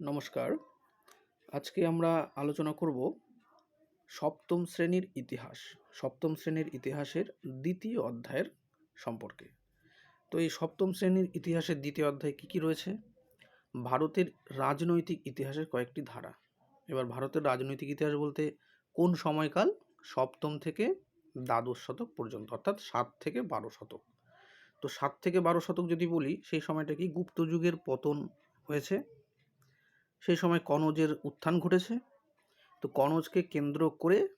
নমস্কার। আজকে আমরা আলোচনা করব সপ্তম শ্রেণির ইতিহাস, সপ্তম শ্রেণির ইতিহাসের দ্বিতীয় অধ্যায়ের সম্পর্কে। তো এই সপ্তম শ্রেণির ইতিহাসের দ্বিতীয় অধ্যায় কী কী রয়েছে? ভারতের রাজনৈতিক ইতিহাসের কয়েকটি ধারা। এবার ভারতের রাজনৈতিক ইতিহাস বলতে কোন সময়কাল? সপ্তম থেকে দ্বাদশ শতক পর্যন্ত, অর্থাৎ সাত থেকে বারো শতক। তো সাত থেকে বারো শতক যদি বলি, সেই সময়টা কি গুপ্ত যুগের পতন হয়েছে? সেই সময় কনৌজের উত্থান ঘটেছে। তো কনৌজকে কেন্দ্র করে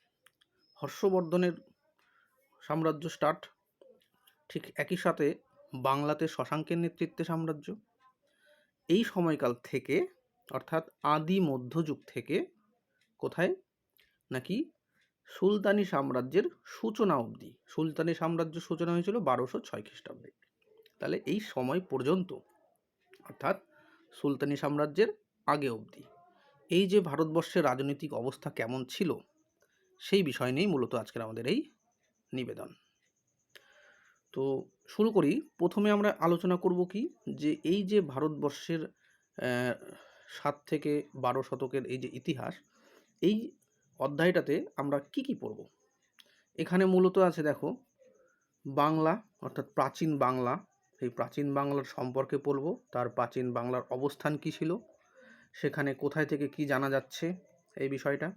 হর্ষবর্ধনের সাম্রাজ্য স্টার্ট ঠিক একই সাথে বাংলাতে শশাঙ্কের নেতৃত্বে সাম্রাজ্য। এই সময়কাল থেকে, অর্থাৎ আদি মধ্যযুগ থেকে, কোথায়? নাকি সুলতানি সাম্রাজ্যের সূচনা অবধি। সুলতানি সাম্রাজ্য সূচনা হয়েছিল বারোশো ছয় খ্রিস্টাব্দে। তাহলে এই সময় পর্যন্ত, অর্থাৎ সুলতানি সাম্রাজ্যের আগে অবধি। এই যে ভারতবর্ষের রাজনৈতিক অবস্থা কেমন ছিল, সেই বিষয় নিয়েই মূলত আজকের আমাদের এই নিবেদন। তো শুরু করি। প্রথমে আমরা আলোচনা করব কি, যে এই যে ভারতবর্ষের সাত থেকে বারো শতকের এই যে ইতিহাস, এই অধ্যায়টাতে আমরা কি কি পড়ব? এখানে মূলত আছে দেখো, বাংলা, অর্থাৎ প্রাচীন বাংলা, এই প্রাচীন বাংলার সম্পর্কে পড়ব তার প্রাচীন বাংলার অবস্থান কী ছিল সেখানে কোথায় থেকে কি জানা যাচ্ছে এই বিষয়টা।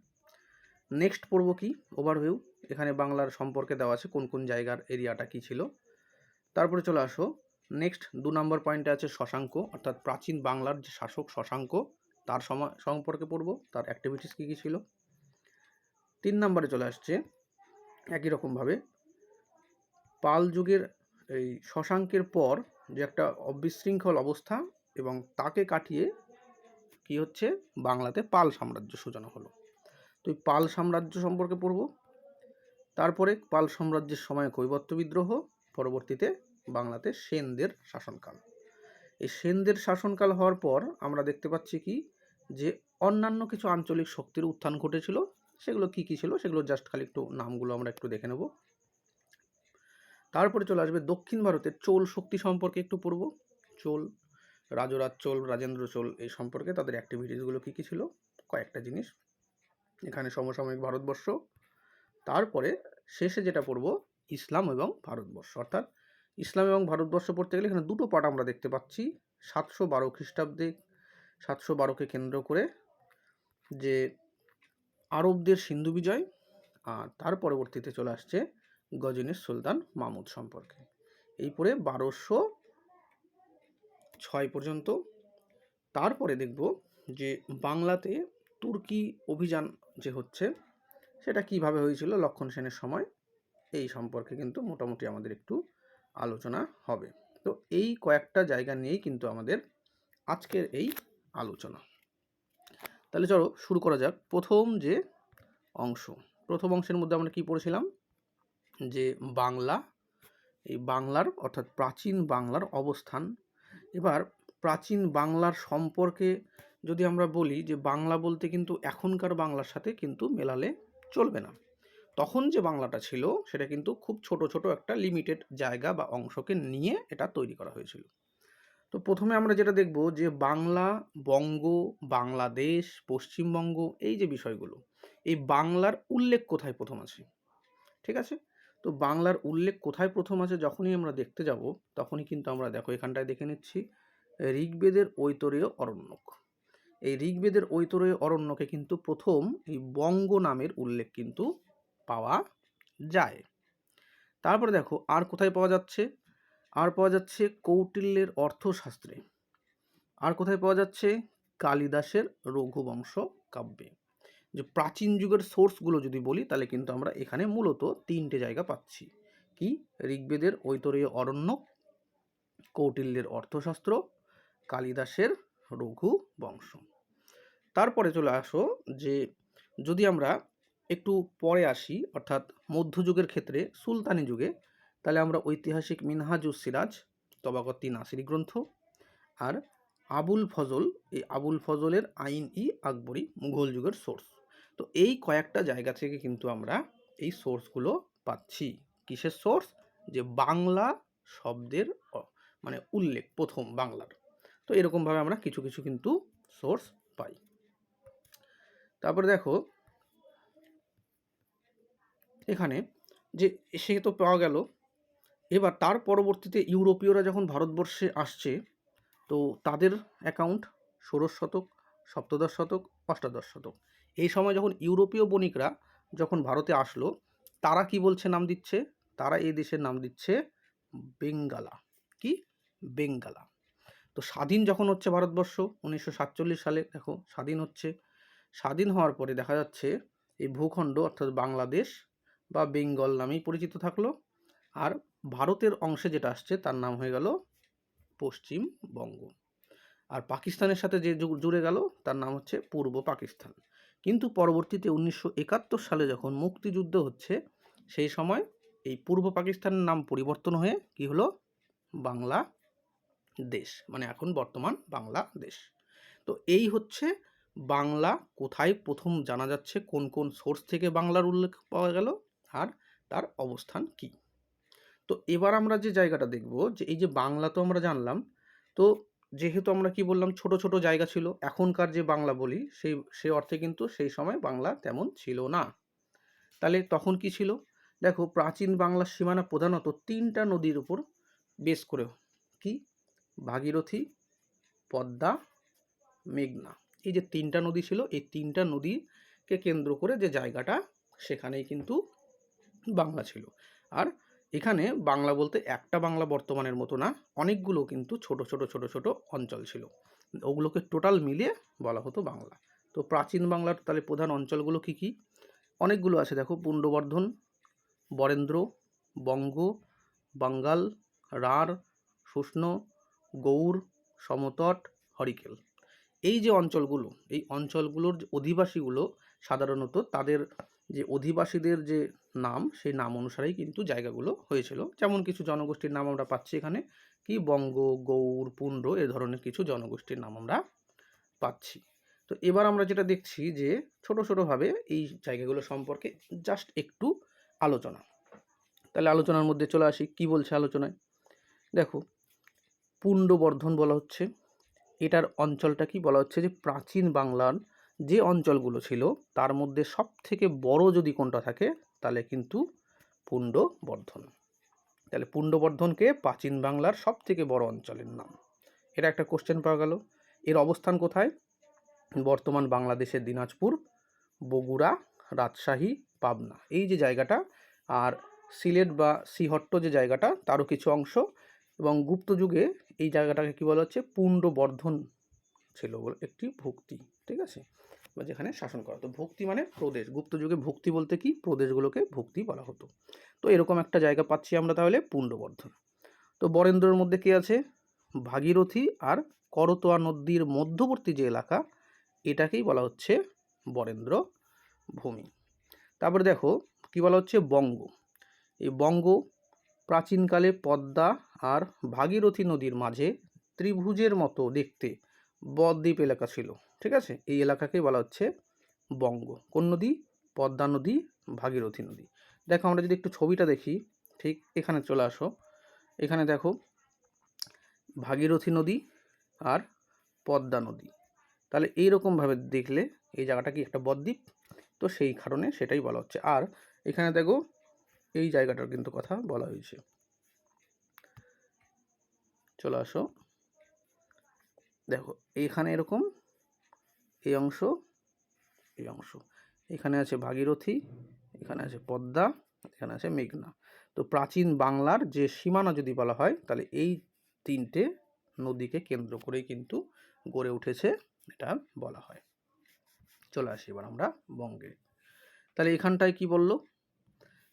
নেক্সট পড়ব কি? ওভারভিউ এখানে বাংলার সম্পর্কে দেওয়া আছে কোন কোন জায়গার এরিয়াটা কি ছিল। তারপরে চলে আসো। নেক্সট দু নম্বর পয়েন্টে আছে শশাঙ্ক, অর্থাৎ প্রাচীন বাংলার যে শাসক শশাঙ্ক, তার সম্পর্কে পড়ব, তার অ্যাক্টিভিটিস কী কী ছিল। তিন নম্বরে চলে আসছে, একই রকমভাবে। পাল যুগের এই শশাঙ্কের পর যে একটা অবিশৃঙ্খল অবস্থা এবং তাকে কাটিয়ে কি হচ্ছে? বাংলাতে পাল সাম্রাজ্য সূচনা হলো। তো পাল সাম্রাজ্য সম্পর্কে পড়ব। তারপরে পাল সাম্রাজ্যের সময় কৈবত্য বিদ্রোহ, পরবর্তীতে বাংলাতে সেনদের শাসনকাল। এই সেনদের শাসনকাল হওয়ার পর আমরা দেখতে পাচ্ছি কি? যে অন্যান্য কিছু আঞ্চলিক শক্তির উত্থান ঘটেছিল। সেগুলো কি কি ছিল? সেগুলো জাস্ট খালি একটু নামগুলো আমরা একটু দেখে নেব। তারপরে চলে আসবে দক্ষিণ ভারতের চোল শক্তি সম্পর্কে একটু পড়ব। চোল রাজরাজ চোল, রাজেন্দ্র চোল এই সম্পর্কে তাদের অ্যাক্টিভিটিসগুলো কী কী ছিল? কয়েকটা জিনিস। এখানে সমসাময়িক ভারতবর্ষ। তারপরে শেষে যেটা পড়ব ইসলাম এবং ভারতবর্ষ। অর্থাৎ ইসলাম এবং ভারতবর্ষ পড়তে গেলে এখানে দুটো পাঠ আমরা দেখতে পাচ্ছি। সাতশো বারো খ্রিস্টাব্দে সাতশো বারোকে কেন্দ্র করে যে আরবদের সিন্ধু বিজয় আর তার পরবর্তীতে চলে আসছে গজনীর সুলতান মামুদ সম্পর্কে। এই পরে বারোশো ছয় পর্যন্ত। তারপরে দেখব যে বাংলাতে তুর্কি অভিযান যে হচ্ছে, সেটা কীভাবে হয়েছিল লক্ষণ সেনের সময়, এই সম্পর্কে কিন্তু মোটামুটি আমাদের একটু আলোচনা হবে। তো এই কয়েকটা জায়গা নিয়েই কিন্তু আমাদের আজকের এই আলোচনা। তাহলে চলো শুরু করা যাক। প্রথম যে অংশ, প্রথম অংশের মধ্যে আমরা কি পড়েছিলাম? যে বাংলা, এই বাংলার অর্থাৎ প্রাচীন বাংলার অবস্থান এবার প্রাচীন বাংলার সম্পর্কে যদি আমরা বলি যে বাংলা বলতে কিন্তু এখনকার বাংলার সাথে কিন্তু মেলালে চলবে না। তখন যে বাংলাটা ছিল সেটা কিন্তু খুব ছোট ছোট একটা লিমিটেড জায়গা বা অংশকে নিয়ে এটা তৈরি করা হয়েছিল। তো প্রথমে আমরা যেটা দেখব যে বাংলা বঙ্গ, বাংলাদেশ, পশ্চিমবঙ্গ এই যে বিষয়গুলো, এই বাংলার উল্লেখ কোথায় প্রথম আছে? ঠিক আছে? তো বাংলার উল্লেখ কোথায় প্রথম আছে যখনই আমরা দেখতে যাব, তখনই কিন্তু আমরা দেখো এখানটায় দেখে নিচ্ছি, ঋগ্বেদের ঐতরীয় অরণ্যক। এই ঋগ্বেদের ঐতরীয় অরণ্যকে কিন্তু প্রথম এই বঙ্গ নামের উল্লেখ কিন্তু পাওয়া যায়। তারপরে দেখো, আর কোথায় পাওয়া যাচ্ছে? আর পাওয়া যাচ্ছে কৌটিল্যের অর্থশাস্ত্রে। আর কোথায় পাওয়া যাচ্ছে? কালিদাসের রঘুবংশ কাব্যে। যে প্রাচীন যুগের সোর্সগুলো যদি বলি, তাহলে কিন্তু আমরা এখানে মূলত তিনটে জায়গা পাচ্ছি। কি? ঋগ্বেদের ঐতরীয় অরণ্য, কৌটিল্যের অর্থশাস্ত্র, কালিদাসের রঘু বংশ তারপরে চলে আসো যে, যদি আমরা একটু পরে আসি, অর্থাৎ মধ্যযুগের ক্ষেত্রে সুলতানি যুগে, তাহলে আমরা ঐতিহাসিক মিনহাজুস সিরাজ তবাকত্তি নাসিরি গ্রন্থ আর আবুল ফজল, এই আবুল ফজলের আইন ই আকবরী মুঘল যুগের সোর্স। তো এই কয়েকটা জায়গা থেকে কিন্তু আমরা এই সোর্সগুলো পাচ্ছি। কিসের সোর্স যে বাংলা শব্দের মানে উল্লেখ, প্রথম বাংলার। তো এরকমভাবে আমরা কিছু কিছু কিন্তু সোর্স পাই। তারপরে দেখো, এখানে যে সে তো পাওয়া গেল। এবার তার পরবর্তীতে ইউরোপীয়রা যখন ভারতবর্ষে আসছে, তো তাদের অ্যাকাউন্ট ষোড়শ শতক, সপ্তদশ শতক, অষ্টাদশ শতক। এই সময় যখন ইউরোপীয় বণিকরা যখন ভারতে আসলো, তারা কি বলছে নাম দিচ্ছে? তারা এই দেশের নাম দিচ্ছে বেঙ্গালা। কি? বেঙ্গালা। তো স্বাধীন যখন হচ্ছে ভারতবর্ষ উনিশশো সাতচল্লিশ সালে, দেখো স্বাধীন হচ্ছে। স্বাধীন হওয়ার পরে দেখা যাচ্ছে এই ভূখণ্ড অর্থাৎ বাংলাদেশ বা বেঙ্গল নামেই পরিচিত থাকল। আর ভারতের অংশে যেটা আসছে, তার নাম হয়ে গেল পশ্চিমবঙ্গ। আর পাকিস্তানের সাথে যে জুড়ে গেল, তার নাম হচ্ছে পূর্ব পাকিস্তান। কিন্তু পরবর্তীতে উনিশশো একাত্তর সালে যখন মুক্তিযুদ্ধ হচ্ছে, সেই সময় এই পূর্ব পাকিস্তানের নাম পরিবর্তন হয়ে কি হলো? বাংলা দেশ মানে এখন বর্তমান বাংলাদেশ। তো এই হচ্ছে বাংলা কোথায় প্রথম জানা যাচ্ছে, কোন কোন সোর্স থেকে বাংলার উল্লেখ পাওয়া গেল আর তার অবস্থান কি? তো এবার আমরা যে জায়গাটা দেখব, যে এই যে বাংলা তো আমরা জানলাম, তো যেহেতু আমরা কি বললাম ছোট ছোট জায়গা ছিল, এখনকার যে বাংলা বলি, সেই, সে অর্থে কিন্তু সেই সময় বাংলা তেমন ছিল না। তাহলে তখন কি ছিল? দেখো প্রাচীন বাংলার সীমানা প্রধানত তিনটা নদীর উপর বেশ করে কি? ভাগীরথী, পদ্মা, মেঘনা। এই যে তিনটা নদী ছিল, এই তিনটা নদীকে কেন্দ্র করে যে জায়গাটা, সেখানেই কিন্তু বাংলা ছিল। আর এখানে বাংলা বলতে একটা বাংলা বর্তমানের মতো না, অনেকগুলো কিন্তু ছোট ছোট ছোট ছোট অঞ্চল ছিল। ওগুলোকে টোটাল মিলিয়ে বলা হতো বাংলা। তো প্রাচীন বাংলার তাহলে প্রধান অঞ্চলগুলো কি কি? অনেকগুলো আছে। দেখো পুণ্ডবর্ধন, বরেন্দ্র, বঙ্গ, বাঙ্গাল, রাঢ়, শুষ্ণ, গৌড়, সমতট, হরিকেল। এই যে অঞ্চলগুলো, এই অঞ্চলগুলোর অধিবাসীগুলো সাধারণত তাদের যে অধিবাসীদের যে নাম, সেই নাম অনুসারেই কিন্তু জায়গাগুলো হয়েছিল। যেমন কিছু জনগোষ্ঠীর নাম আমরা পাচ্ছি এখানে, কি বঙ্গ, গৌড়, পুণ্ড, এ ধরনের কিছু জনগোষ্ঠীর নাম আমরা পাচ্ছি। তো এবার আমরা যেটা দেখছি যে ছোট ছোটোভাবে এই জায়গাগুলো সম্পর্কে জাস্ট একটু আলোচনা। তাহলে আলোচনার মধ্যে চলে আসি, কি বলছে আলোচনায়? দেখো পুণ্ডবর্ধন বলা হচ্ছে। এটার অঞ্চলটা কি? বলা হচ্ছে যে প্রাচীন বাংলার যে অঞ্চলগুলো ছিল, তার মধ্যে সব থেকে বড় যদি কোনটা থাকে, তাহলে কিন্তু পুণ্ডবর্ধন। তাহলে পুণ্ডবর্ধনকে প্রাচীন বাংলার সব থেকে বড় অঞ্চলের নাম। এটা একটা কোশ্চেন পাওয়া গেল। এর অবস্থান কোথায়? বর্তমান বাংলাদেশের দিনাজপুর, বগুড়া, রাজশাহী, পাবনা। এই যে জায়গাটা, আর সিলেট বা সিহট্ট যে জায়গাটা, তারও কিছু অংশ। এবং গুপ্ত যুগে এই জায়গাটাকে কী বলা হচ্ছে? পুণ্ডবর্ধন ছিল একটি ভুক্তি। ঠিক আছে? বা যেখানে শাসন করা হতো। ভক্তি মানে প্রদেশ। গুপ্ত যুগে ভুক্তি বলতে কি? প্রদেশগুলোকে ভক্তি বলা হতো। তো এরকম একটা জায়গা পাচ্ছি আমরা তাহলে পুণ্ডবর্ধন। তো বরেন্দ্রর মধ্যে কি আছে? ভাগীরথী আর করতোয়া নদীর মধ্যবর্তী যে এলাকা, এটাকেই বলা হচ্ছে বরেন্দ্র ভূমি। তারপরে দেখো, কি বলা হচ্ছে? বঙ্গ। এই বঙ্গ প্রাচীনকালে পদ্মা আর ভাগীরথী নদীর মাঝে ত্রিভুজের মতো দেখতে বদ্বীপ এলাকা ছিল। ঠিক আছে? এই এলাকাকেই বলা হচ্ছে বঙ্গ। কোন নদী? পদ্মা নদী, ভাগীরথী নদী। দেখো, আমরা যদি একটু ছবিটা দেখি, ঠিক এখানে চলে আসো। এখানে দেখো, ভাগীরথী নদী আর পদ্মা নদী। তাহলে এইরকমভাবে দেখলে এই জায়গাটা কি একটা বদ্বীপ? তো সেই কারণে সেটাই বলা হচ্ছে। আর এখানে দেখো, এই জায়গাটার কিন্তু কথা বলা হয়েছে। চলে আসো। দেখো এইখানে এরকম এই অংশ এই অংশ। এখানে আছে ভাগীরথী, এখানে আছে পদ্মা, এখানে আছে মেঘনা। তো প্রাচীন বাংলার যে সীমানা যদি বলা হয়, তাহলে এই তিনটে নদীকে কেন্দ্র করেই কিন্তু গড়ে উঠেছে এটা বলা হয়। চলে আসি এবার আমরা বঙ্গে। তাহলে এখানটায় কি বলল?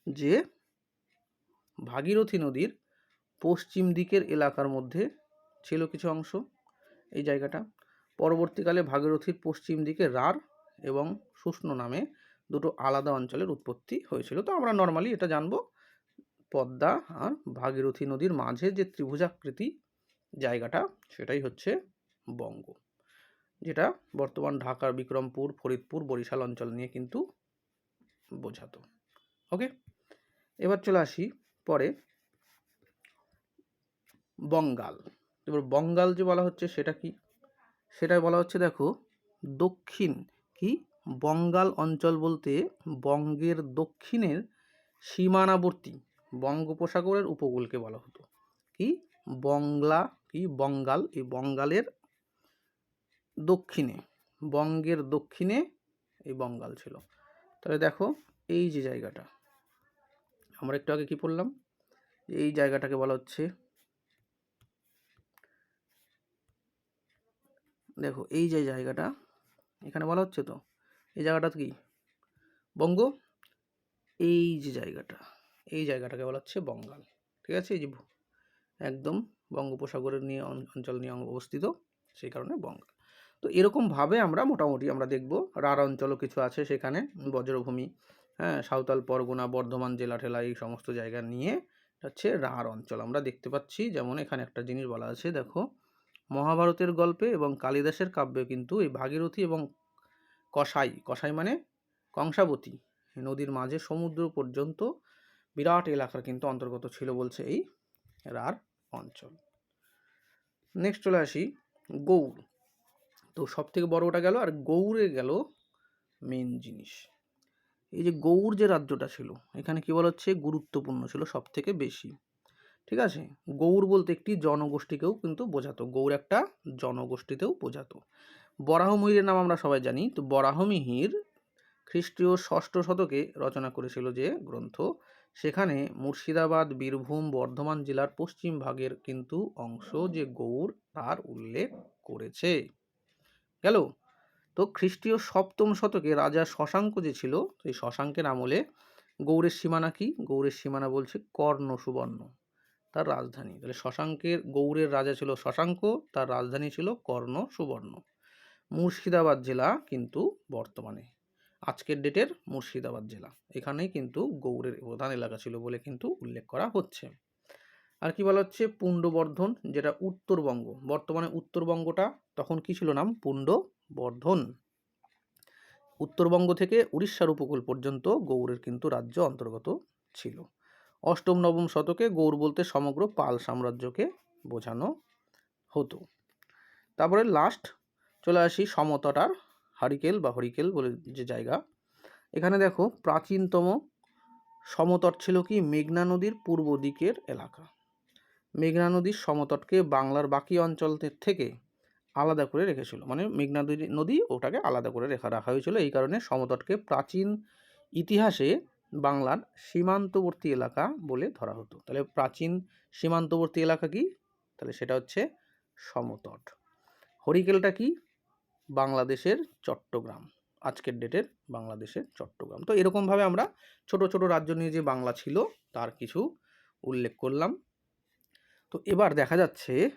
যে ভাগীরথী নদীর পশ্চিম দিকের এলাকার মধ্যে ছিল কিছু অংশ, এই জায়গাটা। পরবর্তীকালে ভাগীরথীর পশ্চিম দিকে রাঢ় এবং শুষ্ণ নামে দুটো আলাদা অঞ্চলের উৎপত্তি হয়েছিল। তো আমরা নর্মালি এটা জানব, পদ্মা আর ভাগীরথী নদীর মাঝে যে ত্রিভুজাকৃতি জায়গাটা, সেটাই হচ্ছে বঙ্গ, যেটা বর্তমান ঢাকার বিক্রমপুর, ফরিদপুর, বরিশাল অঞ্চল নিয়ে কিন্তু বোঝাতো। ওকে এবার চলে আসি পরে বঙ্গাল। এবার বঙ্গাল যে বলা হচ্ছে সেটা কি? সেটাই বলা হচ্ছে, দেখো, দক্ষিণ কি? বঙ্গাল অঞ্চল বলতে বঙ্গের দক্ষিণের সীমানাবর্তী, বঙ্গোপসাগরের উপকূলকে বলা হতো। কি? বংলা কি? বঙ্গাল, এই বঙ্গালের দক্ষিণে, বঙ্গের দক্ষিণে এই বঙ্গাল ছিল। তাহলে দেখো, এই যে জায়গাটা, আমরা একটু আগে কী পড়লাম? এই জায়গাটাকে বলা হচ্ছে দেখো, এই যে জায়গাটা, এখানে বলা হচ্ছে তো, এই জায়গাটা কি? বঙ্গ। এই যে জায়গাটা, এই জায়গাটাকে বলা হচ্ছে বঙ্গাল, ঠিক আছে? এই যে একদম বঙ্গোপসাগরের নিয়ে অঞ্চল নিয়ে অবস্থিত, সেই কারণে বঙ্গাল। তো এরকমভাবে আমরা মোটামুটি আমরা দেখব, রাঢ় অঞ্চলও কিছু আছে সেখানে, বজ্রভূমি হ্যাঁ সাঁওতাল পরগনা, বর্ধমান জেলা ঠেলা, এই সমস্ত জায়গা নিয়ে হচ্ছে রাঢ় অঞ্চল। আমরা দেখতে পাচ্ছি, যেমন এখানে একটা জিনিস বলা আছে, দেখো মহাভারতের গল্পে এবং কালিদাসের কাব্যে কিন্তু এই ভাগীরথী এবং কসাই কসাই মানে কংসাবতী। নদীর মাঝে সমুদ্র পর্যন্ত বিরাট এলাকার কিন্তু অন্তর্গত ছিল বলছে এই রার অঞ্চল। নেক্সট চলে আসি, গৌড়। তো সব থেকে বড় ওটা গেল আর গৌড়ে গেল মেন জিনিস। এই যে গৌড় যে রাজ্যটা ছিল, এখানে কি বলা হচ্ছে, গুরুত্বপূর্ণ ছিল সব থেকে বেশি। ঠিক আছে? গৌড় বলতে একটি জনগোষ্ঠীকেও কিন্তু বোঝাতো। গৌড় একটা জনগোষ্ঠীতেও বোঝাতো। বরাহমিহিরের নাম আমরা সবাই জানি। তো বরাহমিহির খ্রিস্টীয় ষষ্ঠ শতকে রচনা করেছিল যে গ্রন্থ। সেখানে মুর্শিদাবাদ, বীরভূম, বর্ধমান জেলার পশ্চিম ভাগের কিন্তু অংশ যে গৌড় তার উল্লেখ করেছে। গেল? তো খ্রিস্টীয় সপ্তম শতকে রাজা শশাঙ্ক যে ছিল, সেই শশাঙ্কের আমলে গৌড়ের সীমানা কি? গৌড়ের সীমানা বলছে কর্ণ সুবর্ণ তার রাজধানী। তাহলে শশাঙ্কের গৌড়ের রাজা ছিল শশাঙ্ক, তার রাজধানী ছিল কর্ণ সুবর্ণ। মুর্শিদাবাদ জেলা কিন্তু বর্তমানে। আজকের ডেটের মুর্শিদাবাদ জেলা। এখানেই কিন্তু গৌড়ের প্রধান এলাকা ছিল বলে কিন্তু উল্লেখ করা হচ্ছে। আর কি বলা হচ্ছে? পুণ্ডবর্ধন, যেটা উত্তরবঙ্গ। বর্তমানে উত্তরবঙ্গটা তখন কি ছিল নাম? পুণ্ডবর্ধন। উত্তরবঙ্গ থেকে উড়িষ্যার উপকূল পর্যন্ত গৌড়ের কিন্তু রাজ্য অন্তর্গত ছিল। অষ্টম নবম শতকে গৌড় বলতে সমগ্র পাল সাম্রাজ্যকে বোঝানো হতো। তারপরে লাস্ট চলে আসি সমতটার হারিকেল বা হরিকেল বলে যে জায়গা। এখানে দেখো প্রাচীনতম সমতট ছিল কি? মেঘনা নদীর পূর্ব দিকের এলাকা। মেঘনা নদীর সমতটকে বাংলার বাকি অঞ্চল থেকে আলাদা করে রেখেছিল। মানে মেঘনা নদী- নদী ওটাকে আলাদা করে রেখা রাখা হয়েছিল। এই কারণে সমতটকে প্রাচীন ইতিহাসে বাংলার সীমান্তবর্তী এলাকা বলে ধরা হতো। তাহলে প্রাচীন সীমান্তবর্তী এলাকা কি? তাহলে সেটা হচ্ছে সমতট। হরিকেলটা কি? বাংলাদেশের চট্টগ্রাম। আজকের ডেটের বাংলাদেশের চট্টগ্রাম। তো এরকমভাবে আমরা ছোট ছোট রাজ্য নিয়ে যে বাংলা ছিল, তার কিছু উল্লেখ করলাম। তো এবার দেখা যাচ্ছে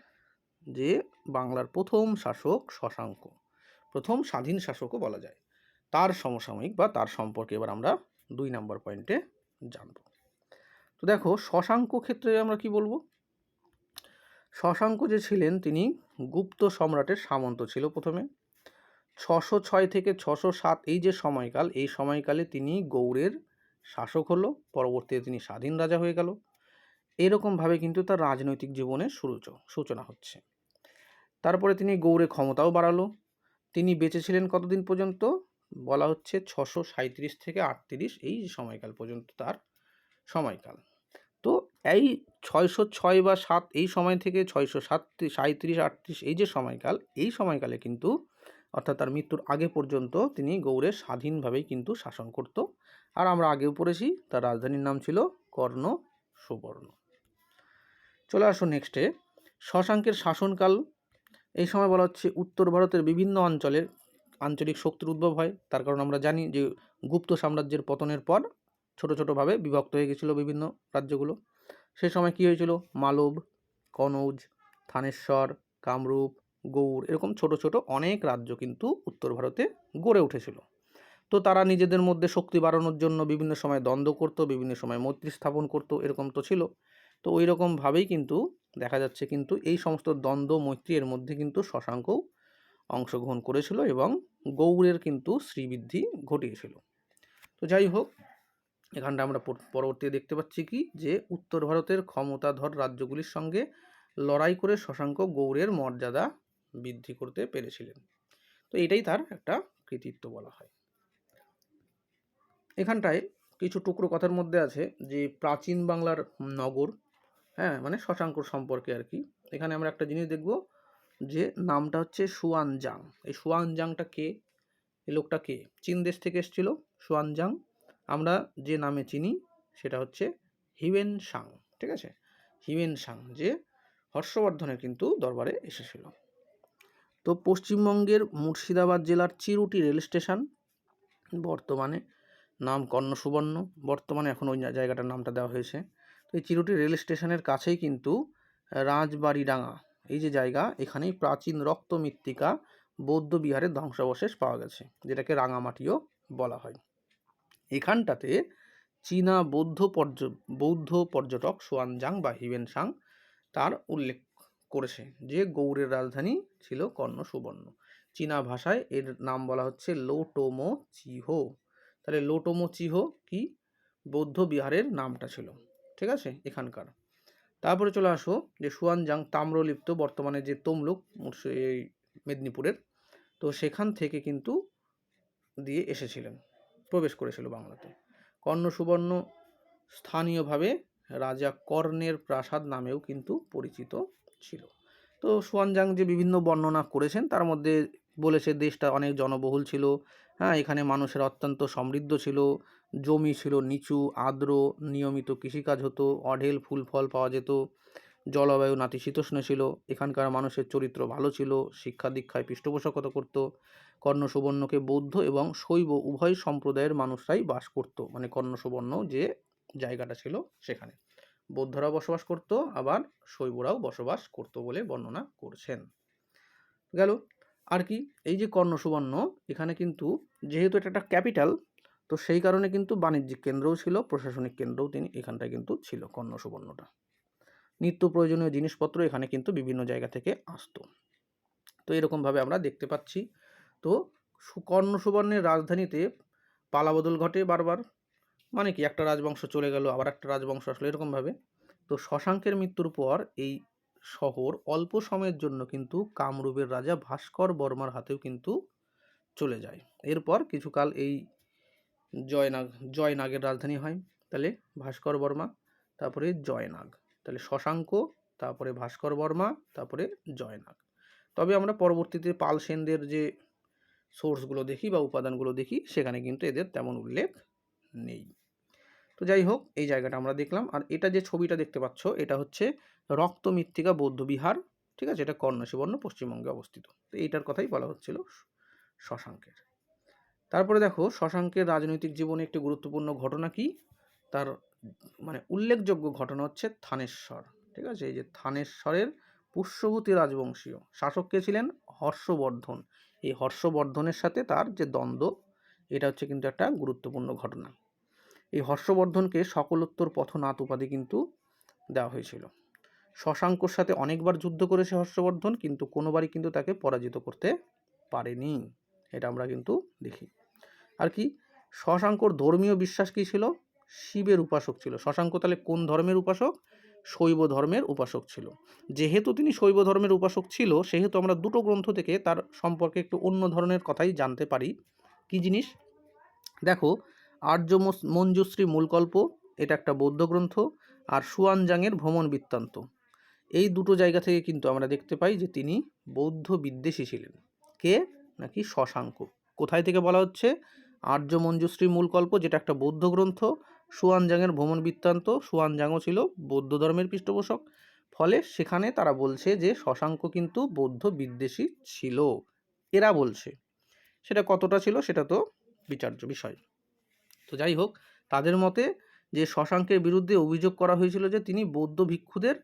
যে বাংলার প্রথম শাসক শশাঙ্ক, প্রথম স্বাধীন শাসকও বলা যায়। তার সমসাময়িক বা তার সম্পর্কে এবার আমরা দুই নম্বর পয়েন্টে জানব। তো দেখো, শশাঙ্ক ক্ষেত্রে আমরা কি বলব? শশাঙ্ক যে ছিলেন, তিনি গুপ্ত সম্রাটের সামন্ত ছিল প্রথমে। ছশো ছয় থেকে ছশো সাত এই যে সময়কাল, এই সময়কালে তিনি গৌড়ের শাসক হলো, পরবর্তীতে তিনি স্বাধীন রাজা হয়ে গেল। এরকমভাবে কিন্তু তার রাজনৈতিক জীবনের শুরু সূচনা হচ্ছে। তারপরে তিনি গৌড়ে ক্ষমতাও বাড়ালো। তিনি বেঁচে ছিলেন কতদিন পর্যন্ত? বলা হচ্ছে ছশো সাঁত্রিশ থেকে আটত্রিশ এই সময়কাল পর্যন্ত তার সময়কাল। তো এই ছয়শো ছয় বা সাত এই সময় থেকে ছয়শো সাত সাঁত্রিশ আটত্রিশ এই যে সময়কাল, এই সময়কালে কিন্তু অর্থাৎ তার মৃত্যুর আগে পর্যন্ত তিনি গৌড়ে স্বাধীনভাবেই কিন্তু শাসন করত। আর আমরা আগেও পড়েছি, তার রাজধানীর নাম ছিল কর্ণ সুবর্ণ। চলে আসুন নেক্সটে শশাঙ্কের শাসনকাল, এই সময় বলা হচ্ছে উত্তর ভারতের বিভিন্ন অঞ্চলের আঞ্চলিক শক্তির উদ্ভব হয়। তার কারণ আমরা জানি যে, গুপ্ত সাম্রাজ্যের পতনের পর ছোট ছোটোভাবে বিভক্ত হয়ে গেছিল বিভিন্ন রাজ্যগুলো। সে সময় কী হয়েছিল? মালব, কনৌজ, থানেশ্বর, কামরূপ, গৌড় এরকম ছোট ছোট অনেক রাজ্য কিন্তু উত্তর ভারতে গড়ে উঠেছিল। তো তারা নিজেদের মধ্যে শক্তি বাড়ানোর জন্য বিভিন্ন সময় দ্বন্দ্ব করতো, বিভিন্ন সময় মৈত্রী স্থাপন করতো, এরকম তো ছিল। তো ওই রকমভাবেই কিন্তু দেখা যাচ্ছে কিন্তু এই সমস্ত দ্বন্দ্ব, মৈত্রী এর মধ্যে কিন্তু শশাঙ্কও অংশগ্রহণ করেছিল এবং গৌড়ের কিন্তু শ্রীবৃদ্ধি ঘটিয়েছিল। তো যাই হোক, এখানটা আমরা পর- পরবর্তীতে দেখতে পাচ্ছি কি? যে উত্তর ভারতের ক্ষমতাধর রাজ্যগুলির সঙ্গে লড়াই করে শশাঙ্ক গৌড়ের মর্যাদা বৃদ্ধি করতে পেরেছিলেন। তো এটাই তার একটা কৃতিত্ব বলা হয়। এখানটায় কিছু টুকরো কথার মধ্যে আছে যে প্রাচীন বাংলার নগর হ্যাঁ মানে শশাঙ্কর সম্পর্কে আর কি। এখানে আমরা একটা জিনিস দেখব যে নামটা হচ্ছে সুয়ানজাং এই সুয়ানজাংটা কে? এই লোকটা কে? চীন দেশ থেকে এসেছিল সুয়ানজাং আমরা যে নামে চিনি সেটা হচ্ছে হিউয়েন সাং ঠিক আছে? হিউয়েন সাং যে হর্ষবর্ধনের কিন্তু দরবারে এসেছিল। তো পশ্চিমবঙ্গের মুর্শিদাবাদ জেলার চিরুটি রেল স্টেশন, বর্তমানে নাম কর্ণ সুবর্ণ বর্তমানে এখন ওই জায়গাটার নামটা দেওয়া হয়েছে। তো এই চিরুটি রেল স্টেশনের কাছেই কিন্তু রাজবাড়িডাঙ্গা এই যে জায়গা, এখানেই প্রাচীন রক্ত মৃত্তিকা বৌদ্ধ বিহারের ধ্বংসাবশেষ পাওয়া গেছে, যেটাকে রাঙামাটিও বলা হয়। এখানটাতে চীনা বৌদ্ধ পর্য, বৌদ্ধ পর্যটক সোয়ানজাং বা হিবেন সাং তার উল্লেখ করেছে যে গৌড়ের রাজধানী ছিল কর্ণ সুবর্ণ চীনা ভাষায় এর নাম বলা হচ্ছে লোটোমো চিহো তাহলে লোটোমো চিহো কি? বৌদ্ধ বিহারের নামটা ছিল। ঠিক আছে? এখানকার। তারপরে চলে আসো যে সুয়ানজাং তাম্রলিপ্ত বর্তমানে যে তমলুক এই মেদিনীপুরের। তো সেখান থেকে কিন্তু দিয়ে এসেছিলেন, প্রবেশ করেছিল বাংলাতে। কর্ণ সুবর্ণ স্থানীয়ভাবে রাজা কর্ণের প্রাসাদ নামেও কিন্তু পরিচিত ছিল। তো সুয়ানজাং যে বিভিন্ন বর্ণনা করেছেন, তার মধ্যে বলেছে দেশটা অনেক জনবহুল ছিল হ্যাঁ এখানে মানুষের অত্যন্ত সমৃদ্ধ ছিল জমি ছিল নিচু, আর্দ্র, নিয়মিত কৃষিকাজ হতো, অঢেল ফুল, ফল পাওয়া যেত, জলবায়ু নাতিশীতোষ্ণ ছিল, এখানকার মানুষের চরিত্র ভালো ছিল, শিক্ষা দীক্ষায় পৃষ্ঠপোষকতা করত কর্ণ সুবর্ণকে বৌদ্ধ এবং শৈব উভয় সম্প্রদায়ের মানুষরাই বাস করত মানে কর্ণ সুবর্ণ যে জায়গাটা ছিল সেখানে। বৌদ্ধরাও বসবাস করত, আবার শৈবরাও বসবাস করত বলে বর্ণনা করছেন। গেল, আর কি? এই যে কর্ণ সুবর্ণ এখানে কিন্তু যেহেতু এটা একটা ক্যাপিটাল তো সেই কারণে কিন্তু বাণিজ্যিক কেন্দ্রও ছিল, প্রশাসনিক কেন্দ্রও তিনি এখানটায় কিন্তু ছিল কর্ণ সুবর্ণটা। নিত্য প্রয়োজনীয় জিনিসপত্র এখানে কিন্তু বিভিন্ন জায়গা থেকে আসতো। তো এরকমভাবে আমরা দেখতে পাচ্ছি। তো কর্ণ সুবর্ণের রাজধানীতে পালাবদল ঘটে বারবার। মানে কি, একটা রাজবংশ চলে গেল, আবার একটা রাজবংশ আসলো, এরকমভাবে। তো শশাঙ্কের মৃত্যুর পর এই শহর অল্প সময়ের জন্য কিন্তু কামরূপের রাজা ভাস্কর বর্মার হাতেও কিন্তু চলে যায়। এরপর কিছুকাল এই জয়নাগ, জয়নাগের রাজধানী হয়। তাহলে ভাস্কর বর্মা, তারপরে জয়নাগ। তাহলে শশাঙ্ক, তারপরে ভাস্কর বর্মা, তারপরে জয়নাগ। তবে আমরা পরবর্তীতে পাল সেনদের যে সোর্সগুলো দেখি বা উপাদানগুলো দেখি, সেখানে কিন্তু এদের তেমন উল্লেখ নেই। তো যাই হোক, এই জায়গাটা আমরা দেখলাম। আর এটা যে ছবিটা দেখতে পাচ্ছ, এটা হচ্ছে রক্ত মৃত্তিকা বৌদ্ধবিহার ঠিক আছে? এটা কর্ণশিবর্ণ পশ্চিমবঙ্গে অবস্থিত। তো এইটার কথাই বলা হচ্ছিল শশাঙ্কের। তারপরে দেখো শশাঙ্কের রাজনৈতিক জীবনে একটি গুরুত্বপূর্ণ ঘটনা কি? তার মানে উল্লেখযোগ্য ঘটনা হচ্ছে থানেশ্বর, ঠিক আছে? এই যে থানেশ্বরের পুষ্যভূতি রাজবংশীয়। শাসক কে ছিলেন? হর্ষবর্ধন। এই হর্ষবর্ধনের সাথে তার যে দ্বন্দ্ব, এটা হচ্ছে কিন্তু একটা গুরুত্বপূর্ণ ঘটনা। এই হর্ষবর্ধনকে সকলোত্তর পথনাথ উপাধি কিন্তু দেওয়া হয়েছিল। শশাঙ্কর সাথে অনেকবার যুদ্ধ করেছে হর্ষবর্ধন, কিন্তু কোনোবারই কিন্তু তাকে পরাজিত করতে পারেনি। এটা আমরা কিন্তু দেখি। আর কি? শশাঙ্কর ধর্মীয় বিশ্বাস কী ছিল? শিবের উপাসক ছিল। শশাঙ্ক তাহলে কোন ধর্মের উপাসক? শৈব ধর্মের উপাসক ছিল। যেহেতু তিনি শৈব ধর্মের উপাসক ছিল, সেহেতু আমরা দুটো গ্রন্থ থেকে তার সম্পর্কে একটু অন্য ধরনের কথাই জানতে পারি। কি জিনিস? দেখো, আর্য মঞ্জুশ্রী মূলকল্প, এটা একটা বৌদ্ধ গ্রন্থ, আর সুয়ানজাংয়ের ভ্রমণ বৃত্তান্ত। এই দুটো জায়গা থেকে কিন্তু আমরা দেখতে পাই যে তিনি বৌদ্ধ বিদ্বেষী ছিলেন। কে? নাকি শশাঙ্ক। কোথায় থেকে বলা হচ্ছে? আর্য মঞ্জুশ্রী মূলকল্প যেটা একটা বৌদ্ধ গ্রন্থ, সুয়ানজাংয়ের ভ্রমণ বৃত্তান্ত, সুয়ানজাংও ছিল বৌদ্ধ ধর্মের পৃষ্ঠপোষক। ফলে সেখানে তারা বলছে যে শশাঙ্ক কিন্তু বৌদ্ধ বিদ্বেষী ছিল। এরা বলছে। সেটা কতটা ছিল সেটা তো বিচার্য বিষয়। তো যাই হোক, তাদের মতে যে শশাঙ্কের বিরুদ্ধে অভিযোগ করা হয়েছিল যে তিনি বৌদ্ধ ভিক্ষুদের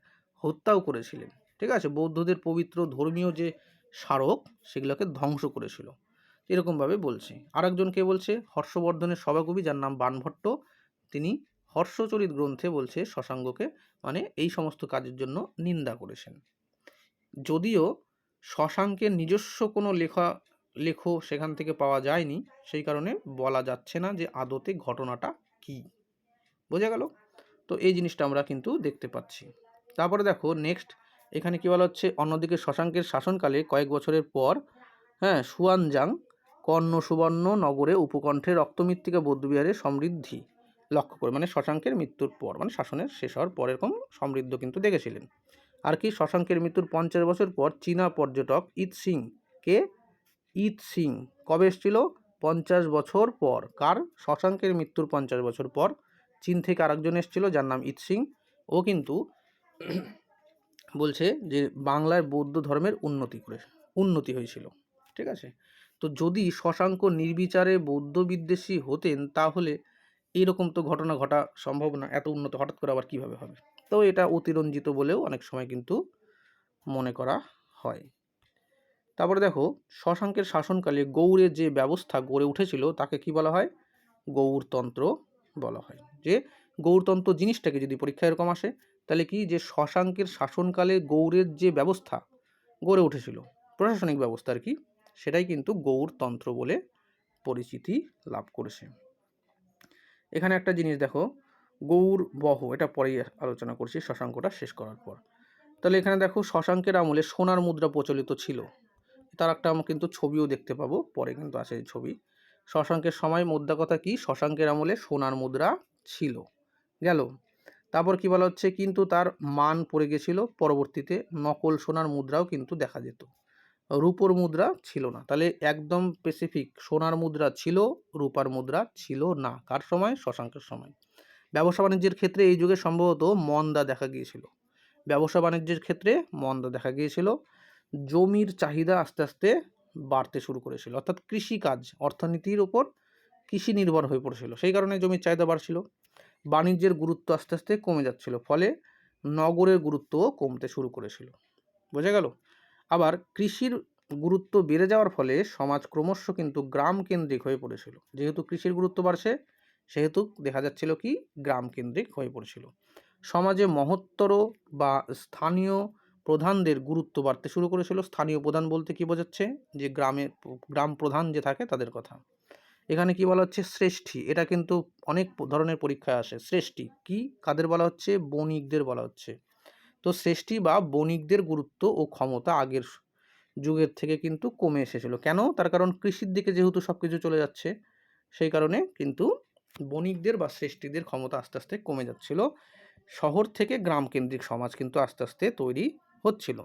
হত্যাও করেছিলেন। ঠিক আছে? বৌদ্ধদের পবিত্র ধর্মীয় যে স্মারক, সেগুলোকে ধ্বংস করেছিল। এরকমভাবে বলছে। আরেকজন কে বলছে, হর্ষবর্ধনের সভাকবি, যার নাম বানভট্ট, তিনি হর্ষচরিত গ্রন্থে বলছে, শশাঙ্ককে মানে এই সমস্ত কাজের জন্য নিন্দা করেছেন। যদিও শশাঙ্কের নিজস্ব কোনো লেখা, লেখো সেখান থেকে পাওয়া যায়নি, সেই কারণে বলা যাচ্ছে না যে আদতে ঘটনাটা কি। বোঝা গেল? তো এই জিনিসটা আমরা কিন্তু দেখতে পাচ্ছি। তারপরে দেখো, নেক্সট, এখানে কী বলা হচ্ছে, অন্যদিকে শশাঙ্কের শাসনকালে কয়েক বছরের পর হ্যাঁ সুয়ানজাং কর্ণ সুবর্ণ নগরে উপকণ্ঠে রক্তমৃত্তিকা বৌদ্ধবিহারে সমৃদ্ধি। লক্ষ্য করে মানে শশাঙ্কের মৃত্যুর পর মানে শাসনের শেষ হওয়ার পর এরকম সমৃদ্ধ কিন্তু দেখেছিলেন। আর কি শশাঙ্কের মৃত্যুর পঞ্চাশ বছর পর চীনা পর্যটক ইত সিং কে? ইত সিং। কবে এসেছিল? পঞ্চাশ বছর পর। কার? শশাঙ্কের মৃত্যুর পঞ্চাশ বছর পর। চীন থেকে আরেকজন এসেছিল, যার নাম ইত সিং। ও কিন্তু বলছে যে বাংলার বৌদ্ধ ধর্মের উন্নতি করে, উন্নতি হয়েছিল। ঠিক আছে? তো যদি শশাঙ্ক নির্বিচারে বৌদ্ধ বিদ্বেষী হতেন, তাহলে এইরকম তো ঘটনা ঘটা সম্ভব না। এত উন্নত, হঠাৎ করে আবার কীভাবে হবে? তো এটা অতিরঞ্জিত বলেও অনেক সময় কিন্তু মনে করা হয়। তারপরে দেখো, শশাঙ্কের শাসনকালে গৌড়ের যে ব্যবস্থা গড়ে উঠেছিল, তাকে কি বলা হয়? গৌড়তন্ত্র বলা হয়। যে গৌরতন্ত্র জিনিসটাকে যদি পরীক্ষা এরকম আসে, তাহলে কি যে শশাঙ্কের শাসনকালে গৌড়ের যে ব্যবস্থা গড়ে উঠেছিল, প্রশাসনিক ব্যবস্থা আর কি সেটাই কিন্তু গৌড়তন্ত্র বলে পরিচিতি লাভ করেছে। এখানে একটা জিনিস দেখো গৌর বহ, এটা পরেই আলোচনা করছি, শশাঙ্কটা শেষ করার পর। তাহলে এখানে দেখো, শশাঙ্কের আমলে সোনার মুদ্রা প্রচলিত ছিল। তার একটা আমরা কিন্তু ছবিও দেখতে পাবো, পরে কিন্তু আসে ছবি। শশাঙ্কের সময় মুদ্রা কথা কি? শশাঙ্কের আমলে সোনার মুদ্রা ছিল। গেল। তারপর কি বলা হচ্ছে? কিন্তু তার মান পড়ে গেছিল, পরবর্তীতে নকল সোনার মুদ্রাও কিন্তু দেখা যেত। রূপোর মুদ্রা ছিল না। তাহলে একদম স্পেসিফিক সোনার মুদ্রা ছিল, রূপার মুদ্রা ছিল না। কার সময়? শশাঙ্কের সময়। ব্যবসা বাণিজ্যের ক্ষেত্রে এই যুগে সম্ভবত মন্দা দেখা গিয়েছিল। ব্যবসা বাণিজ্যের ক্ষেত্রে মন্দা দেখা গিয়েছিল। জমির চাহিদা আস্তে আস্তে বাড়তে শুরু করেছিল। অর্থাৎ কৃষিকাজ, অর্থনীতির ওপর কৃষি নির্ভর হয়ে পড়েছিল। সেই কারণে জমির চাহিদা বাড়ছিল। বাণিজ্যের গুরুত্ব আস্তে আস্তে কমে যাচ্ছিল। ফলে নগরের গুরুত্বও কমতে শুরু করেছিল। বোঝা গেল? আবার কৃষির গুরুত্ব বেড়ে যাওয়ার ফলে সমাজ ক্রমশ কিন্তু গ্রাম কেন্দ্রিক হয়ে পড়েছিল। যেহেতু কৃষির গুরুত্ব বাড়ছে, সেহেতু দেখা যাচ্ছিল কি গ্রাম কেন্দ্রিক হয়ে পড়েছিল। সমাজে মহত্তর বা স্থানীয় প্রধানদের গুরুত্ব বাড়তে শুরু করেছিল। স্থানীয় প্রধান বলতে কি বোঝাচ্ছে? যে গ্রামের গ্রাম প্রধান যে থাকে তাদের কথা। এখানে কি বলা হচ্ছে? শ্রেষ্ঠী। এটা কিন্তু অনেক ধরনের পরীক্ষায় আসে। শ্রেষ্ঠী কি? কাদের বলা হচ্ছে? বণিকদের বলা হচ্ছে। তো শ্রেষ্ঠী বা বণিকদের গুরুত্ব ও ক্ষমতা আগের যুগের থেকে কিন্তু কমে এসেছিল। কেন? তার কারণ কৃষির দিকে যেহেতু সব কিছু চলে যাচ্ছে, সেই কারণে কিন্তু বণিকদের বা শ্রেষ্ঠীদের ক্ষমতা আস্তে আস্তে কমে যাচ্ছিল। শহর থেকে গ্রাম কেন্দ্রিক সমাজ কিন্তু আস্তে আস্তে তৈরি হচ্ছিল।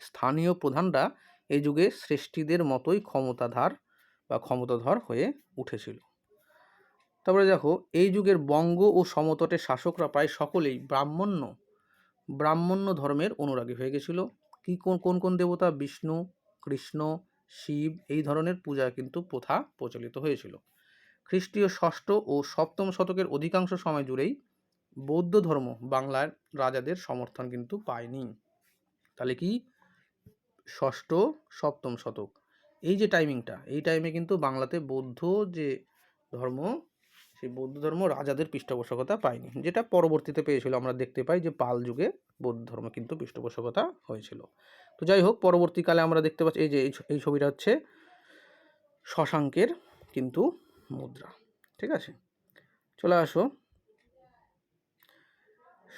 স্থানীয় প্রধানরা এই যুগে শ্রেষ্ঠীদের মতোই ক্ষমতাধার বা ক্ষমতাধর হয়ে উঠেছিল। তারপরে দেখো, এই যুগের বঙ্গ ও সমতটের শাসকরা প্রায় সকলেই ব্রাহ্মণ্য। ব্রাহ্মণ্য ধর্মের অনুরাগী হয়ে গেছিল। কি কোন কোন দেবতা? বিষ্ণু, কৃষ্ণ, শিব, এই ধরনের পূজা কিন্তু প্রথা প্রচলিত হয়েছিল। খ্রিস্টীয় ষষ্ঠ ও সপ্তম শতকের অধিকাংশ সময় জুড়েই বৌদ্ধ ধর্ম বাংলার রাজাদের সমর্থন কিন্তু পায়নি। তাহলে কি? ষষ্ঠ, সপ্তম শতক। এই যে টাইমিংটা এই টাইমে কিন্তু বাংলাতে বৌদ্ধ যে ধর্ম সেই বৌদ্ধ ধর্ম রাজাদের পৃষ্ঠপোষকতা পায়নি। যেটা পরবর্তীতে পেয়েছিল, আমরা দেখতে পাই যে পাল যুগে বৌদ্ধ ধর্ম কিন্তু পৃষ্ঠপোষকতা হয়েছিল। তো যাই হোক, পরবর্তীকালে আমরা দেখতে পাচ্ছি, এই যে এই ছবিটা হচ্ছে শশাঙ্কের কিন্তু মুদ্রা। ঠিক আছে? চলে আসো।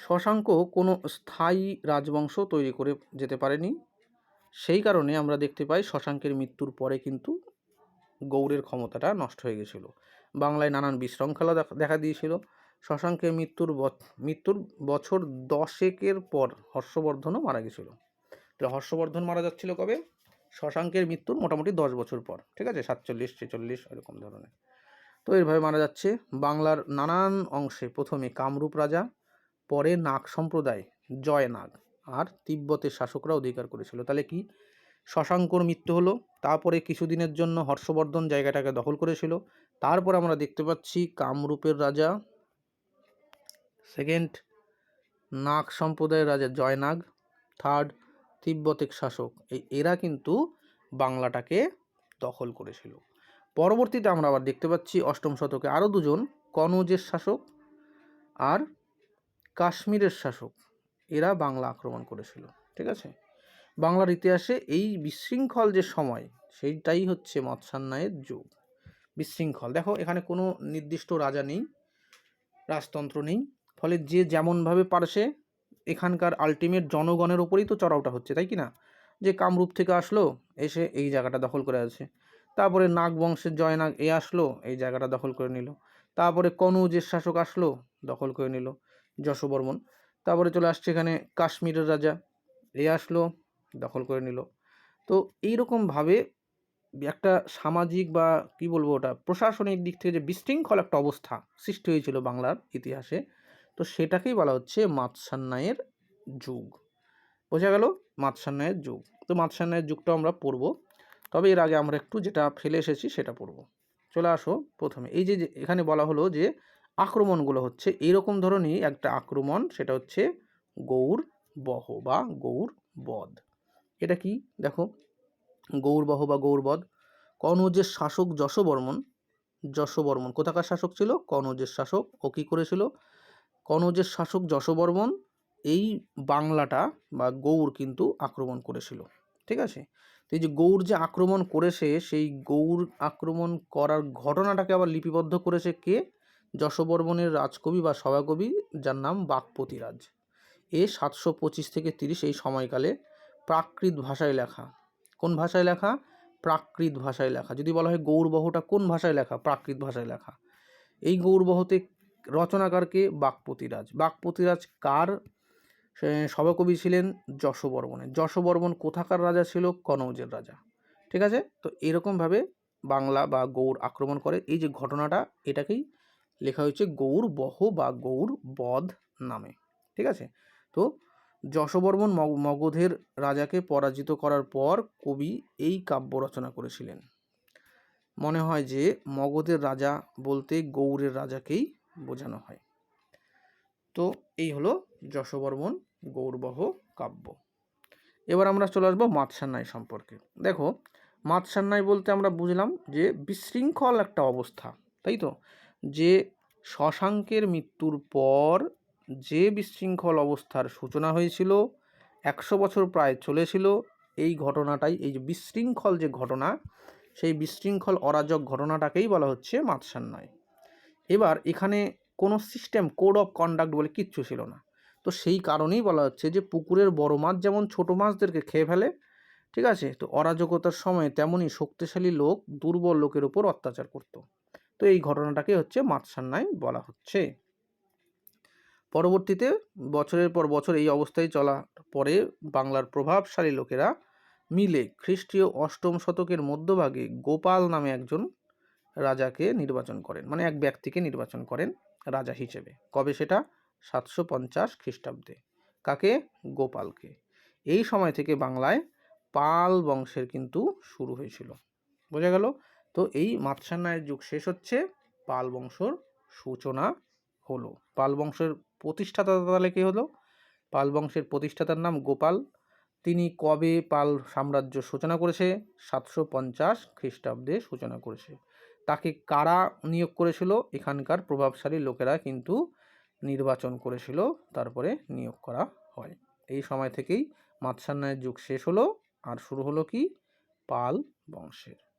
শশাঙ্ক কোনো স্থায়ী রাজবংশ তৈরি করে যেতে পারেনি। সেই কারণে আমরা দেখতে পাই শশাঙ্কের মৃত্যুর পরে কিন্তু গৌড়ের ক্ষমতাটা নষ্ট হয়ে গেছিল। বাংলায় নানান বিশৃঙ্খলা দেখা- দিয়েছিল। শশাঙ্কের মৃত্যুর মৃত্যুর বছর দশেকের পর হর্ষবর্ধনও মারা গেছিল। তো হর্ষবর্ধন মারা যাচ্ছিল কবে? শশাঙ্কের মৃত্যুর মোটামুটি দশ বছর পর, ঠিক আছে? সাতচল্লিশ, ছেচল্লিশ, এরকম ধরনের। তো এরভাবে মারা যাচ্ছে বাংলার নানান অংশে। প্রথমে কামরূপ রাজা, পরে নাগ সম্প্রদায়, জয় নাগ, আর তিব্বতের শাসকরা অধিকার করেছিল। তাহলে কি? শশাঙ্কর মৃত্যু হলো, তারপরে কিছুদিনের জন্য হর্ষবর্ধন জায়গাটাকে দখল করেছিল। তারপর আমরা দেখতে পাচ্ছি কামরূপের রাজা। সেকেন্ড নাগ সম্প্রদায়ের রাজা জয়নাগ। থার্ড তিব্বতের শাসক। এই এরা কিন্তু বাংলাটাকে দখল করেছিল। পরবর্তীতে আমরা আবার দেখতে পাচ্ছি অষ্টম শতকে আরও দুজন, কনৌজের শাসক আর কাশ্মীরের শাসক। এরা বাংলা আক্রমণ করেছিল, ঠিক আছে? বাংলার ইতিহাসে এই বিশৃঙ্খল যে সময়, সেইটাই হচ্ছে মৎস্যান্যায়ের যুগ। বিশৃঙ্খল। দেখো, এখানে কোনো নির্দিষ্ট রাজা নেই, রাজতন্ত্র নেই। ফলে যে যেমনভাবে পারছে, এখানকার আলটিমেট জনগণের ওপরেই তো চড়াওটা হচ্ছে, তাই কি না? যে কামরূপ থেকে আসলো, এসে এই জায়গাটা দখল করে আছে। তারপরে নাগ বংশের জয়নাগ এ আসলো, এই জায়গাটা দখল করে নিল। তারপরে কনৌজের শাসক আসলো, দখল করে নিল যশোবর্মন। তারপরে চলে আসছে এখানে কাশ্মীরের রাজা, এ আসলো, দখল করে নিল। তো এইরকমভাবে একটা সামাজিক বা কি বলব ওটা প্রশাসনিক দিক থেকে যে বিশৃঙ্খল একটা অবস্থা সৃষ্টি হয়েছিল বাংলার ইতিহাসে, তো সেটাকেই বলা হচ্ছে মাতসান্নায়ের যুগ। বোঝা গেল মাতসান্নায়ের যুগ। তো মাতসান্নায়ের যুগটা আমরা পড়ব, তবে এর আগে আমরা একটু যেটা ফেলে এসেছি সেটা পড়ব। চলে আসো প্রথমে। এই যে এখানে বলা হলো যে আক্রমণগুলো হচ্ছে এইরকম ধরনেরই একটা আক্রমণ, সেটা হচ্ছে গৌর বহ বা গৌর বধ। এটা কি? দেখো। গৌরবহ বা গৌরবধ, কনৌজের শাসক যশবর্মন, যশোবর্মন, কোথাকার শাসক ছিল? কনৌজের শাসক, ও কী করেছিল? কনৌজের শাসক যশবর্মন এই বাংলাটা বা গৌড় কিন্তু আক্রমণ করেছিল, ঠিক আছে? তো এই যে গৌড় যে আক্রমণ করেছে, সেই গৌড় আক্রমণ করার ঘটনাটাকে আবার লিপিবদ্ধ করেছে কে? যশোবর্মনের রাজকবি বা সভাকবি, যার নাম বাকপতিরাজ। এ সাতশো পঁচিশ থেকে তিরিশ এই সময়কালে প্রাকৃত ভাষায় লেখা। কোন ভাষায় লেখা? প্রাকৃত ভাষায় লেখা। যদি বলা হয় গৌরবহটা কোন ভাষায় লেখা? প্রাকৃত ভাষায় লেখা। এই গৌরবহতে রচনাকারকে বাকপতিরাজ। বাকপতিরাজ কার? সভাকবি ছিলেন যশোবর্মনের। যশোবর্মন কোথাকার রাজা ছিল? কনৌজের রাজা। ঠিক আছে? তো এরকমভাবে বাংলা বা গৌড় আক্রমণ করে। এই যে ঘটনাটা, এটাকেই লেখা হয়েছে গৌর বহ বা গৌর বধ নামে। ঠিক আছে? তো যশোবর্মন মগধের রাজাকে পরাজিত করার পর কবি এই কাব্য রচনা করেছিলেন। মনে হয় যে মগধের রাজা বলতে গৌড়ের রাজাকেই বোঝানো হয়। তো এই হলো যশোবর্মন গৌরবহ কাব্য। এবার আমরা চলে আসব মাতসান্নাই সম্পর্কে। দেখো, মাতসান্নাই বলতে আমরা বুঝলাম যে বিশৃঙ্খল একটা অবস্থা, তাই তো? যে শশাঙ্কের মৃত্যুর পর যে বিশৃঙ্খল অবস্থার সূচনা হয়েছিল, একশো বছর প্রায় চলেছিল, এই ঘটনাটাই, এই যে বিশৃঙ্খল যে ঘটনা, সেই বিশৃঙ্খল অরাজক ঘটনাটাকেই বলা হচ্ছে মাতসান্নাই এবার এখানে কোনো সিস্টেম কোড অফ কন্ডাক্ট বলে কিচ্ছু ছিল না। তো সেই কারণেই বলা হচ্ছে যে পুকুরের বড় মাছ যেমন ছোট মাছদেরকে খেয়ে ফেলে, ঠিক আছে? তো অরাজকতার সময় তেমনই শক্তিশালী লোক, দুর্বল লোকের উপর অত্যাচার করত। তো এই ঘটনাটাকে হচ্ছে মাতসান্নাই বলা হচ্ছে। পরবর্তীতে বছরের পর বছর এই অবস্থায় চলা পরে বাংলার প্রভাবশালী লোকেরা মিলে খ্রিস্টীয় অষ্টম শতকের মধ্যভাগে গোপাল নামে একজন রাজাকে নির্বাচন করেন। মানে এক ব্যক্তিকে নির্বাচন করেন রাজা হিসেবে। কবে সেটা? সাতশো পঞ্চাশ খ্রিস্টাব্দে। কাকে? গোপালকে। এই সময় থেকে বাংলায় পাল বংশের কিন্তু শুরু হয়েছিল। বোঝা গেল? তো এই মাতসান্নায়ের যুগ শেষ হচ্ছে, পাল বংশর সূচনা হলো। পাল বংশের প্রতিষ্ঠাতা তাহলে কে হলো? পাল বংশের প্রতিষ্ঠাতার নাম গোপাল। তিনি কবে পাল সাম্রাজ্য সূচনা করেছে? সাতশো পঞ্চাশ খ্রিস্টাব্দে সূচনা করেছে। তাকে কারা নিয়োগ করেছিল? এখানকার প্রভাবশালী লোকেরা কিন্তু নির্বাচন করেছিল, তারপরে নিয়োগ করা হয়। এই সময় থেকেই মাতসান্নায়ের যুগ শেষ হলো। আর শুরু হলো কি? পাল বংশের।